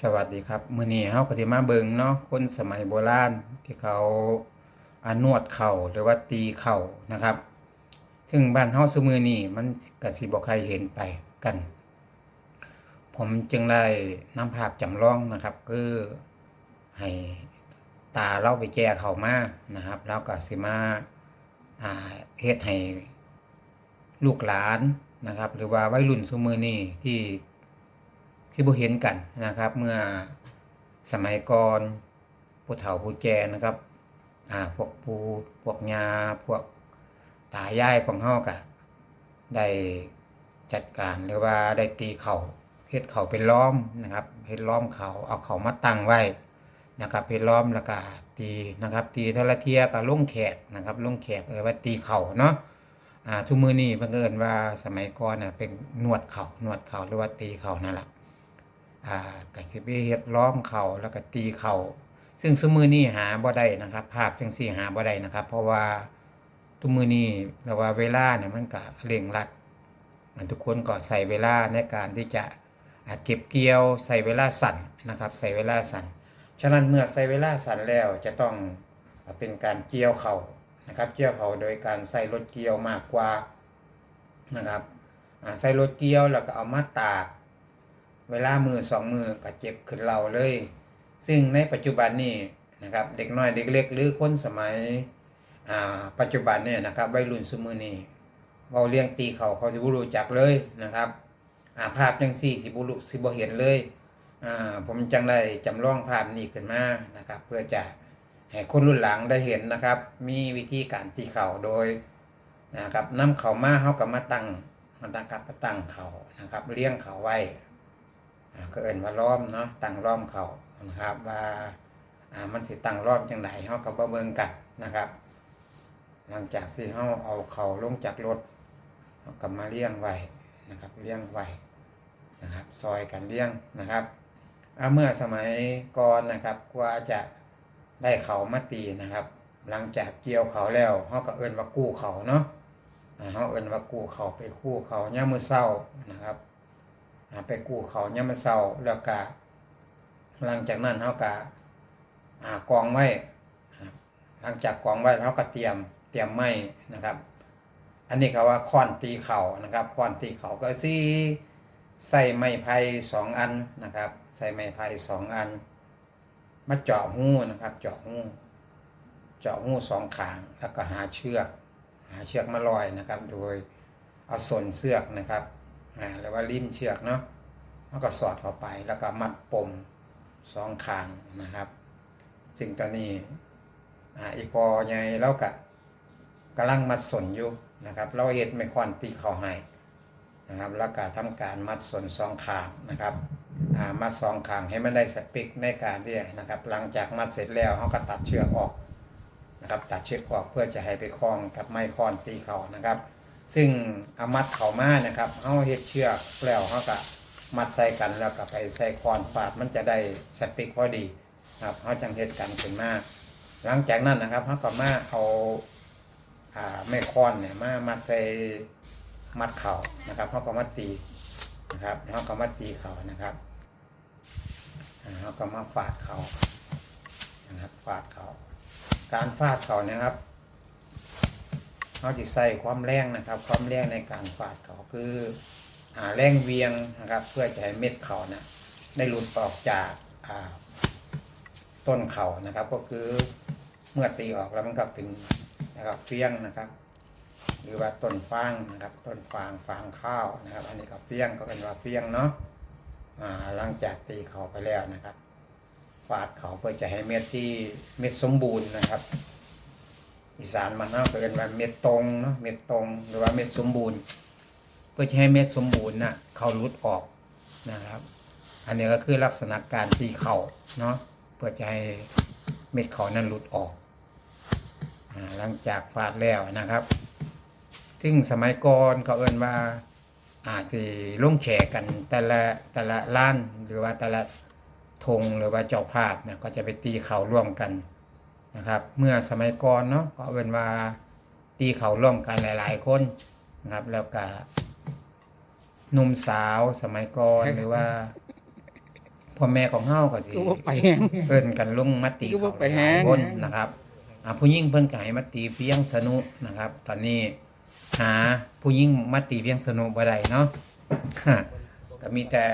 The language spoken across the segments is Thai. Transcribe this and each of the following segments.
สวัสดีครับมื้อนี้เฮาก็สิมาเบิ่งเนาะคนสมัยโบราณที่เขาอานวดเข่าหรือว่าตีเข่านะครับซึ่งบ้านเฮาซุมื้อนี้มันก็สิบ่ใครเห็นไปกัน ผมจึงได้นำภาพจำลองนะครับ คือให้ตาเราไปแก้เข้ามานะครับ แล้วก็สิมาอ่าเฮ็ดให้ลูกหลานนะครับ หรือว่าวัยรุ่นซุมื้อนี้ที่ ที่บ่เห็นกันนะครับ เมื่อสมัยก่อนผู้เฒ่าผู้แก่นะครับอ่าพวกปูพวกยาพวกตายายของเฮาก็ได้จัดการหรือว่าได้ตีเข่าเฮ็ดเข่าเป็นล้อมนะครับเฮ็ดล้อมเขาเอาเขามาตั้งไว้นะครับเฮ็ดล้อมแล้วก็ตีนะครับ ตีเทาละเทียก็ลงแขกนะครับลุงแขกเออว่าตีเข่าเนาะอ่าทุกมือนี้บังเอิญว่าสมัยก่อนน่ะเป็นนวดเข่านวดเข่าหรือว่าตีเข่านั่นแหละ อ่าก็สิไปเฮ็ดล้อมเข่าแล้วก็ตีเข่าซึ่งซุมือนี้หาบ่ได้นะครับ ภาพจังซี่หาบ่ได้นะครับ เพราะว่าทุกมือนี้แล้วว่าเวลาเนี่ยมันก็เร่งรัดมันทุกคนก็ใส่เวลาในการที่จะเก็บเกี่ยวใส่เวลาสั้นนะครับ ใส่เวลาสั้นฉะนั้นเมื่อใส่เวลาสั้นแล้วจะต้องเป็นการเกี่ยวเข่านะครับ เกี่ยวเข่าโดยการใส่รถเกี่ยวมากกว่านะครับใส่รถเกี่ยวแล้วก็เอามาตาก เวลามือสองมือก็เจ็บขึ้นเราเลย ซึ่งในปัจจุบันนี้นะครับเด็กน้อยเด็กเล็กหรือคนสมัยปัจจุบันเนี่ยนะครับวัยรุ่นสมือนี้เว้าเลี้ยงตีเขาเขาสิบ่รู้จักเลยนะครับอาภาพจังซี่สิบ่รู้สิบเห็นเลยผมจังได้จำลองภาพนี้ขึ้นมานะครับ เพื่อจะให้คนรุ่นหลังได้เห็นนะครับ มีวิธีการตีเข่าโดยนะครับนำเขามาเฮาก็มาตั้งมาตั้งกับมาตั้งเขานะครับ เลี้ยงเขาไว้ ก็เอิ้นว่าล้อมเนาะตั้งล้อมเขานะครับว่ามันสิตั้งล้อมจังไดเฮาก็บ่เบิ่งกันนะครับ หลังจากที่เฮาเอาเขาลงจากรถเฮาก็มาเลี้ยงไว้นะครับเลี้ยงไว้นะครับซอยกันเลี้ยงนะครับอ่าเมื่อสมัยก่อนนะครับกว่าจะได้เขามาตีนะครับ หลังจากเกี่ยวเขาแล้วเฮาก็เอินว่ากู้เขาเนาะอ่าเฮาเอินว่ากู้เขาไปกู้เขายามมื้อเช้านะครับ ไปกู้เขายามมื้อเช้าแล้วก็หลังจากนั้นเฮาก็อ่ากองไว้หลังจากกองไว้เฮาก็เตรียมเตรียมไม้นะครับ อันนี้เขาว่าค้อนตีเข่านะครับค้อนตีเข่าก็สิใส่ไม้ไผ่สองอันนะครับ ใส่ไม้ไผ่สองอัน มาเจาะหูนะครับ เจาะหูเจาะหูสองขางแล้วก็หาเชือก หาเชือกมาลอยนะครับ โดยเอาสนเสือกนะครับ อ่าหรือว่าลิ้นเชือกเนาะแล้วก็สอดเข้าไปแล้วก็มัดปมสองข้างนะครับซึ่งตอนนี้อ่าอีพอใหญ่เราก็กำลังมัดสนอยู่นะครับ เราเฮ็ดไม่ค่อนตีเข้าให้นะครับ แล้วก็ทำการมัดสนสองข้างนะครับมัดสองข้างให้มันได้สเปกในการที่นะครับ หลังจากมัดเสร็จแล้วเราก็ตัดเชือกออกนะครับ ตัดเชือกออกเพื่อจะให้ไปคล้องกับไม้ค้อนตีเข่านะครับ ซึ่งเอามัดเขามานะครับเอาเฮ็ดเชือกแล้วเขาก็มัดใส่กันแล้วก็ไปใส่คอนฟาดมันจะได้สเปกพอดีครับเขาจังเฮ็ดกันขึ้นมาหลังจากนั้นนะครับเขาก็มาเอาอ่าไม้คอนเนี่ยมามัดใส่มัดเข่านะครับเขาก็มาตีนะครับเขาก็มาตีเขานะครับเขาก็มาฟาดเขานะครับฟาดเขาการฟาดเขาเนี่ยครับ เขาจะใส่ความแรงนะครับ ความแรงในการฟาดเขาคือแรงเวียงนะครับ เพื่อจะให้เม็ดเขานะได้หลุดออกจากาต้นเขานะครับ ก็คือเมื่อตีออกแล้วมันก็เป็นนะครับเฟี้ยงนะครับ หรือว่าต้นฟางนะครับ ต้นฟางฟางข้าวนะครับ อันนี้ก็เฟี้ยงก็เป็นว่าเฟี้ยงเนาะอ่าหลังจากตีเขาไปแล้วนะครับ ฟาดเขาเพื่อจะให้เม็ดที่เม็ดสมบูรณ์นะครับ อีสานมันเนาะก็เรียกว่าเม็ดตรงเนาะเม็ดตรงหรือว่าเม็ดสมบูรณ์ เพื่อจะให้เม็ดสมบูรณ์น่ะเขาหลุดออกนะครับ อันนี้ก็คือลักษณะการตีเข่าเนาะเพื่อจะให้เม็ดเขานั้นหลุดออกหลังจากฟาดแล้วนะครับ ซึ่งสมัยก่อนเขาเอิ้นว่าอาจจะลงแขกกันแต่ละแต่ละล้านหรือว่าแต่ละธงหรือว่าเจ้าภาพเนี่ยก็จะไปตีเข่าร่วมกัน นะครับ เมื่อสมัยก่อนเนาะก็เอินว่าตีเขาร่วมกันหลาย ๆ คนนะครับ แล้วก็หนุ่มสาวสมัยก่อนหรือว่าพ่อแม่ของเฮาก็สิก็บ่ไปแฮง เอิ้นกันลงมาตีก็บ่เขาไปแฮงหลายคนนะครับอ่าผู้หญิงเพิ่นก็ให้มาตีเพียงสนุนะครับ ตอนนี้หาผู้หญิงมาตีเพียงสนุบ่ได้เนาะ ก็มีแต่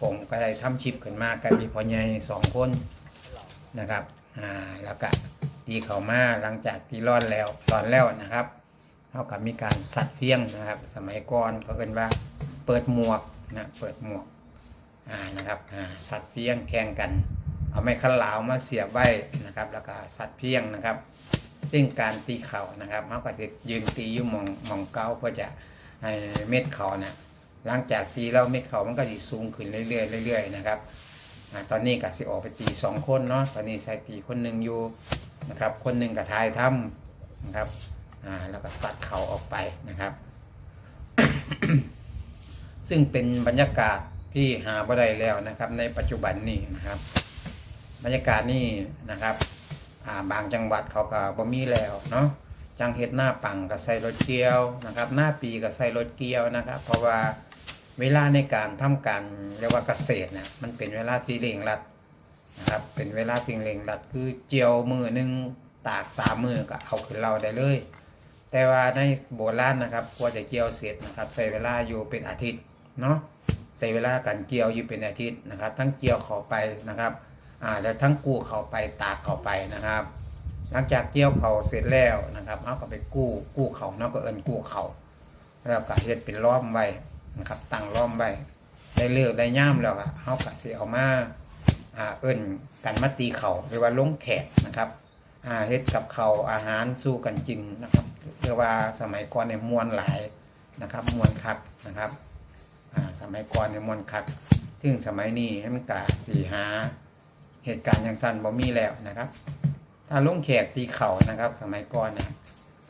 ผมก็ได้ทำชิปขึ้นมาก็มีพ่อใหญ่สองคนนะครับ อ่าแล้วก็ตีเขามาหลังจากที่ร้อนแล้วร้อนแล้วนะครับเท่ากับมีการสัตว์เพียงนะครับ สมัยก่อนเขาเอิ้นว่าเปิดหมวกนะเปิดหมวกอ่านะครับอ่าสัตว์เพียงแข่งกัน เอาไม้ขันเหลาวมาเสียบไว้นะครับ แล้วก็สัตว์เพียงนะครับซึ่งการตีเข่านะครับเขาก็จะยืนตีอยู่หมองมองเก้าเพื่อจะให้เม็ดเข่านะหลังจากตีแล้วเม็ดเข่ามันก็จะสูงขึ้นเรื่อยๆเรื่อยๆนะครับ อ่าตอนนี้ก็สิออกไปตีสองคนเนาะตอนนี้ใส่ตีคนหนึ่งอยู่นะครับคนหนึ่งกับทายถ้ำนะครับอ่าแล้วก็สัตว์เข่าออกไปนะครับ ซึ่งเป็นบรรยากาศที่หาบ่ได้แล้วนะครับ ในปัจจุบันนี้นะครับ บรรยากาศนี่นะครับอ่าบางจังหวัดเขาก็บ่มีแล้วเนาะจังเฮ็ดหน้าปังก็ใส่รถเกียวนะครับ หน้าปีก็ใส่รถเกียวนะครับ เพราะว่า เวลาในการทำการเรียกว่าเกษตรนี่ยมันเป็นเวลาที่เร่งรัดนะครับเป็นเวลาที่เร่งรัดคือเจียวมือหนึ่งตากสามมือก็เอาขึ้นเราได้เลย แต่ว่าในโบราณนะครับกว่าจะเกี่ยวเสร็จนะครับใส่เวลาอยู่เป็นอาทิตย์เนาะใส่เวลาการเกี่ยวอยู่เป็นอาทิตย์นะครับ ทั้งเกี่ยวเข้าไปนะครับอ่าแล้วทั้งกู้เขาไปตากเขาไปนะครับ หลังจากเกี่ยวเขาเสร็จแล้วนะครับเขาก็ไปกู้กู้เขาเนาะก็เอินกู้เขาแล้วก็เฮ็ดเป็นล้อมไว้ นะครับตั้งล้อมไว้ได้เลือกได้ย่ามแล้วอะเขาก็สิเอามาอ่าเอินกันมาตีเขาหรือว่าลงแขกนะครับอ่าเฮ็ดกับเขาอาหารสู้กันกินนะครับเรียกว่าสมัยก่อนเนี่ยมวลหลายนะครับมวลคักนะครับอ่าสมัยก่อนเนี่ยมวลคักซึ่งสมัยนี้มันกะสี่หาเหตุการณ์อย่างสั้นบ่มีแล้วนะครับ ถ้าลุงแขกตีเข่านะครับ สมัยก่อนนะ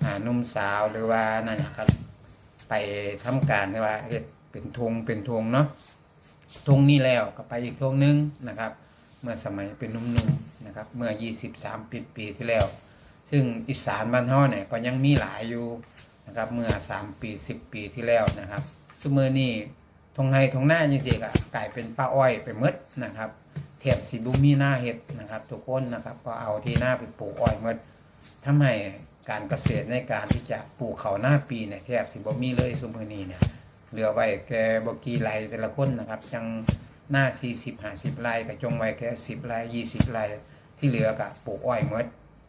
หาหนุ่มสาวหรือว่านั่นนะครับ ไปทำการที่ว่าเฮ็ดเป็นธงเป็นธงเนาะธงนี้แล้วก็ไปอีกธงหนึงนะครับ เมื่อสมัยเป็นนุ่มๆนะครับ เมื่อ 23ปีปีที่แล้ว ซึ่งอีสานบ้านเฮาเนี่ยก็ยังมีหลายอยู่นะครับ เมื่อ 3 ปี 10 ปีที่แล้วนะครับทุกมือนี้ทงไฮทงหน้าจังซี่ก็กลายเป็นป้าอ้อยไปหมดนะครับแถบสีบุมีหน้าเห็ดนะครับ ทุกคนนะครับ ก็เอาที่หน้าไปปลูกอ้อยมดทำให้ การเกษตรในการที่จะปลูกเขาหน้าปีเนี่ยแทบสิบ่มีเลยซุมือนี้เนี่ยเหลือไว้แค่บกีไรแต่ละคนนะครับจังหน้า 40 50ไร่ก็จงไว้แค่10ไร่20ไร่ที่เหลือก็ปลูกอ้อยหมด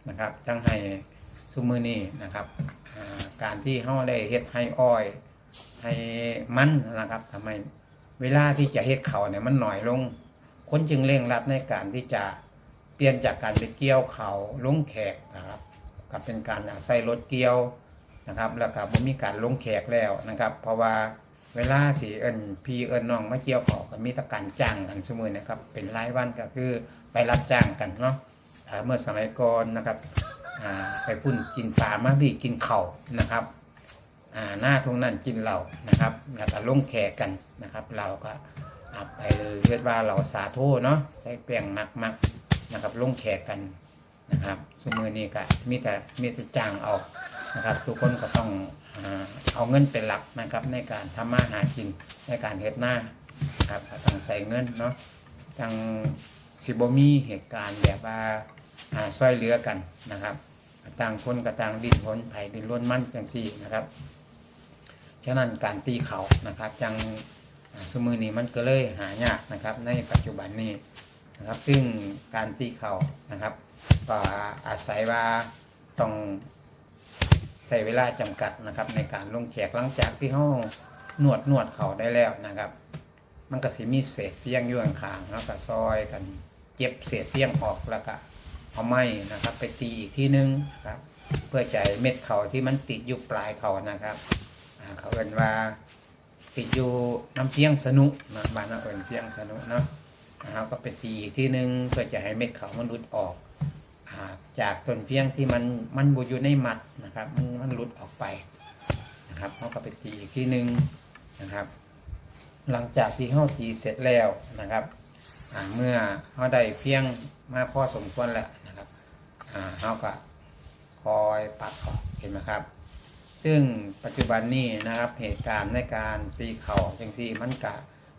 นะครับจังให้ซุมือนี้นะครับการที่เฮาได้เฮ็ดให้อ้อยให้มันนะครับทำให้เวลาที่จะเฮ็ดเขาเนี่ยมันหน่อยลง คนจึงเร่งรัดในการที่จะเปลี่ยนจากการไปเกี่ยวเขาลงแขกนะครับ กับเป็นการใส่รถเกี่ยวนะครับ แล้วก็บ่มีการลงแขกแล้วนะครับ เพราะว่าเวลาสิเอิญพี่เอิญน้องมาเกี่ยวขาก็มีแตะการจ้างกันเสมอนะครับ เป็นรายวันก็คือไปรับจ้างกันเนาะเมื่อสมัยก่อนนะครับไปพุ่นกินปลามาพี่กินเข่านะครับหน้าทงนั้นกินเหล้านะครับแล้วก็ลงแขกกันนะครับ เราก็ไปเรียกว่าเราสาโทเนาะใส่แป้งมักมักนะครับลงแขกกัน นะครับสมือนี้ก็มีแต่มีแต่จ้างเอานะครับ ทุกคนก็ต้องเอาเงินเป็นหลักนะครับ ในการทำมาหากินในการเฮ็ดหน้าครับต้องใส่เงินเนาะจังสิบมีเหตุการณ์แบบว่าอ่าช่วยเหลือกันนะครับต่างคนกับต่างดิ้นรนไผ่ดิ้นรนมั่นจังสี่นะครับฉะนั้นการตีเขานะครับ จังสมือนี้มันก็เลยหายากนะครับ ในปัจจุบันนี้นะครับ ซึ่งการตีเข่านะครับ ก็อาศัยว่าต้องใส่เวลาจำกัดนะครับ ในการลงแขกหลังจากที่เขานวดนวดเข่าได้แล้วนะครับ มันก็สิมีเศษเพียงอยู่ข้างๆแล้วก็ซอยกันเจ็บเศษเพียงออกแล้วก็เอาไม้นะครับ ไปตีอีกที่นึงครับ เพื่อให้เม็ดเข่าที่มันติดอยู่ปลายเขานะครับเขาเอ่นว่าติดอยู่น้ำเพียงสนุนะบ้านเราเอินเพียงสนุเนาะนะครับก็ไปตีอีกที่หนึงเพื่อจะให้เม็ดเขามันหลุดออก จากต้นเพียงที่มันมันบูอยู่ในหมัดนะครับ มันมันหลุดออกไปนะครับเขาก็ไปตีอีกทีหนึ่งนะครับ หลังจากที่เขาตีเสร็จแล้วนะครับเมื่อเขาได้เพียงมาพอสมควรแล้วนะครับเขาก็คอยปัดออกเห็นไหมครับ ซึ่งปัจจุบันนี้นะครับเหตุการณ์ในการตีเข่าจังซี่มันกะ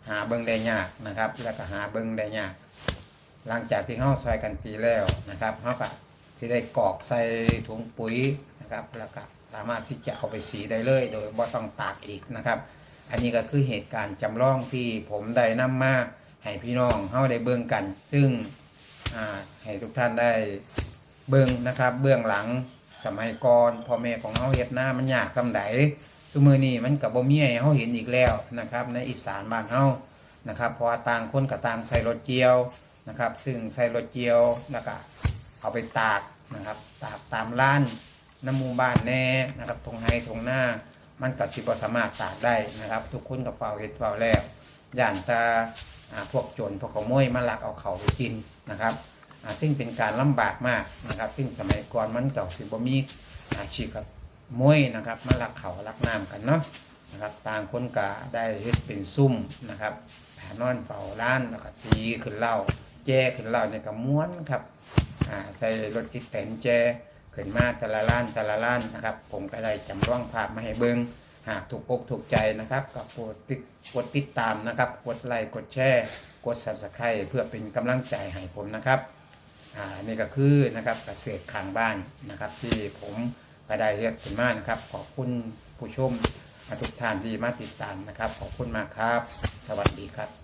หาเบิงได้ยากนะครับ แล้วก็หาเบิงได้ยาก หลังจากที่เฮาซอยกันปีแล้วนะครับเฮาก็สิได้กอกใส่ถุงปุ๋ยนะครับแล้วก็สามารถที่จะเอาไปสีได้เลย โดยบ่ต้องตากอีกนะครับ อันนี้ก็คือเหตุการณ์จำลองที่ผมได้นำมาให้พี่น้องเฮาได้เบิ่งกัน ซึ่งให้ทุกท่านได้เบิ่งนะครับ เบื้องหลังสมัยก่อนพ่อแม่ของเฮาเฮ็ดหน้ามันยากซำใดซุมือนี้มันก็บ่มีให้เฮาเห็นอีกแล้วนะครับ ในอีสานบ้านเฮานะครับเพราะต่างคนก็ต่างใส่รถเกียว นะครับ ซึ่งใส่รเกี่ยวแล้วก็เอาไปตากนะครับ ตากตามร้านน้ำมูบ้านแน่นะครับทงไห้ทงหน้ามันก็สิบสามารถตากได้นะครับ ทุกคนก็เฝ้าเฮ็ดเฝ้าแล้วย่านตาพวกโจรพวกขโมยมาลักเอาเขาไปกินนะครับซึ่งเป็นการลำบากมากนะครับ ซึ่งสมัยก่อนมันก็สิบ่มีอาชีพกับมวยนะครับมาลักเขาลักน้ำกันเนาะนะครับต่างคนก็ได้เฮ็ดเป็นซุ่มนะครับหานอนเฝ้าร้านแล้วก็ตีขึ้นเหล้า แจขึ้นเหล้าเนี่ยก็ม้วนครับอ่าใส่รถกิดแตนแจขึ้นมาแต่ละล้านแต่ละล้านนะครับ ผมก็ได้จำลองภาพมาให้เบิงหากถูกอกถูกใจนะครับก็โปรดติดกดติดตามนะครับ กดไลค์กดแชร์ กด subscribe เพื่อเป็นกำลังใจให้ผมนะครับอ่านี่ก็คือนะครับเกษตรข้างบ้านนะครับ ที่ผมก็ได้เรียกขึ้นมานะครับ ขอบคุณผู้ชมทุกท่านที่มาติดตามนะครับ ขอบคุณมากครับ สวัสดีครับ